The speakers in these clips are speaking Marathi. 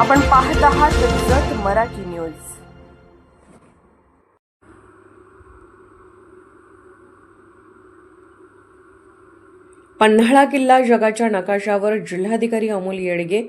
आपण पाहत आहात जत मराठी न्यूज. पन्हाळा किल्ला जगाच्या नकाशावर जिल्हाधिकारी अमोल येडगे.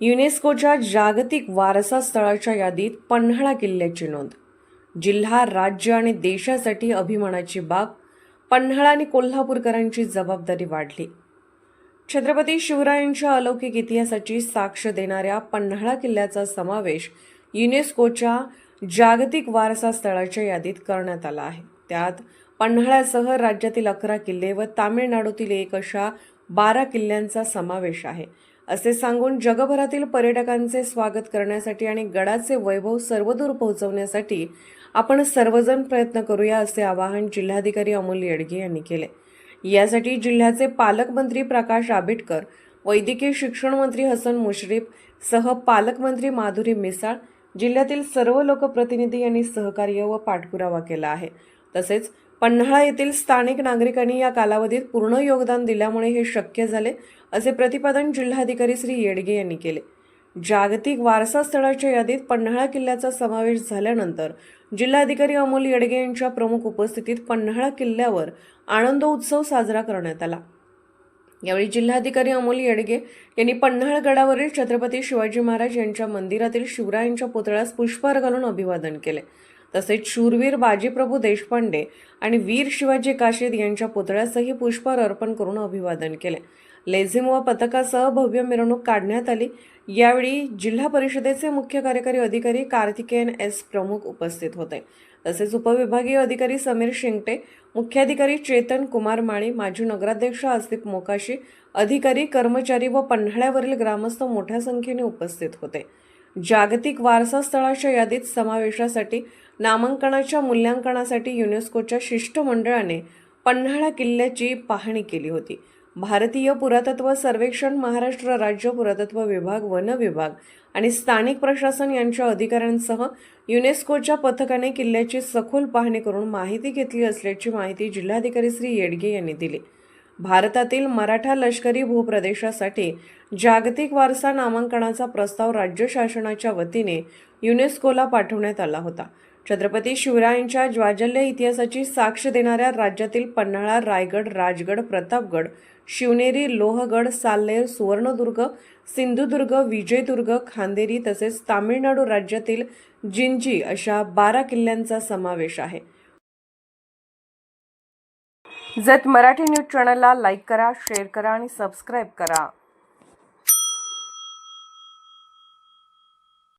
युनेस्कोच्या जागतिक वारसा स्थळाच्या यादीत पन्हाळा किल्ल्याची नोंद. जिल्हा राज्य आणि देशासाठी अभिमानाची बाब पन्हाळा आणि कोल्हापूरकरांची जबाबदारी वाढली. छत्रपती शिवरायांच्या अलौकिक इतिहासाची साक्ष देणाऱ्या पन्हाळा किल्ल्याचा समावेश युनेस्कोच्या जागतिक वारसा स्थळाच्या यादीत करण्यात आला आहे. त्यात पन्हाळ्यासह राज्यातील अकरा किल्ले व तामिळनाडूतील एक अशा बारा किल्ल्यांचा समावेश आहे. असे सांगून जगभरातील पर्यटकांचे स्वागत करण्यासाठी आणि गडाचे वैभव सर्वदूर पोहोचवण्यासाठी आपण सर्वजण प्रयत्न करूया असे आवाहन जिल्हाधिकारी अमोल येडगे यांनी केले. यासाठी जिल्ह्याचे पालकमंत्री प्रकाश आंबेडकर वैद्यकीय शिक्षण मंत्री हसन मुश्रीफ सह पालकमंत्री माधुरी मिसाळ जिल्ह्यातील सर्व लोकप्रतिनिधी यांनी सहकार्य व पाठपुरावा केला आहे. तसेच पन्हाळा येथील स्थानिक नागरिकांनी या कालावधीत पूर्ण योगदान दिल्यामुळे हे शक्य झाले असे प्रतिपादन जिल्हाधिकारी श्री येडगे यांनी केले. जागतिक वारसा स्थळाच्या यादीत पन्हाळा किल्ल्याचा समावेश झाल्यानंतर जिल्हाधिकारी अमोल येडगे यांच्या प्रमुख उपस्थितीत पन्हाळा किल्ल्यावर आनंदोत्सव साजरा करण्यात आला. यावेळी जिल्हाधिकारी अमोल येडगे यांनी पन्हाळगडावरील छत्रपती शिवाजी महाराज यांच्या मंदिरातील शिवरायांच्या पुतळ्यास पुष्पहार घालून अभिवादन केले. तसेच शूरवीर बाजीप्रभू देशपांडे आणि वीर शिवाजी काशीद यांच्या पुतळ्यासही पुष्पहार अर्पण करून अभिवादन केले. लेझिम व पथकासह भव्य मिरवणूक काढण्यात आली. यावेळी जिल्हा परिषदेचे मुख्य कार्यकारी अधिकारी कार्तिकेयन एस प्रमुख उपस्थित होते. तसेच उपविभागीय अधिकारी समीर शिंगटे मुख्याधिकारी चेतन कुमार माळी माजी नगराध्यक्ष आसिफ मोकाशी अधिकारी कर्मचारी व पन्हाळ्यावरील ग्रामस्थ मोठ्या संख्येने उपस्थित होते. जागतिक वारसा स्थळाच्या यादीत समावेशासाठी नामांकनाच्या मूल्यांकनासाठी युनेस्कोच्या शिष्टमंडळाने पन्हाळा किल्ल्याची पाहणी केली होती. भारतीय पुरातत्व सर्वेक्षण महाराष्ट्र राज्य पुरातत्व विभाग वन विभाग आणि स्थानिक प्रशासन यांच्या अधिकाऱ्यांसह युनेस्कोच्या पथकाने किल्ल्याची सखोल पाहणी करून माहिती घेतली असल्याची माहिती जिल्हाधिकारी श्री येडगे यांनी दिली. भारतातील मराठा लष्करी भूप्रदेशासाठी जागतिक वारसा नामांकनाचा प्रस्ताव राज्य शासनाच्या वतीने युनेस्कोला पाठवण्यात आला होता. छत्रपती शिवरायांच्या ज्वाजल्य इतिहासाची साक्ष देणाऱ्या राज्यातील पन्हाळा रायगड राजगड प्रतापगड शिवनेरी लोहगड साल्लेर सुवर्णदुर्ग सिंधुदुर्ग विजयदुर्ग खांदेरी तसेच तामिळनाडू राज्यातील जिंजी अशा बारा किल्ल्यांचा समावेश आहे. जत मराठी न्यूज चॅनलला लाईक करा शेअर करा आणि सबस्क्राईब करा.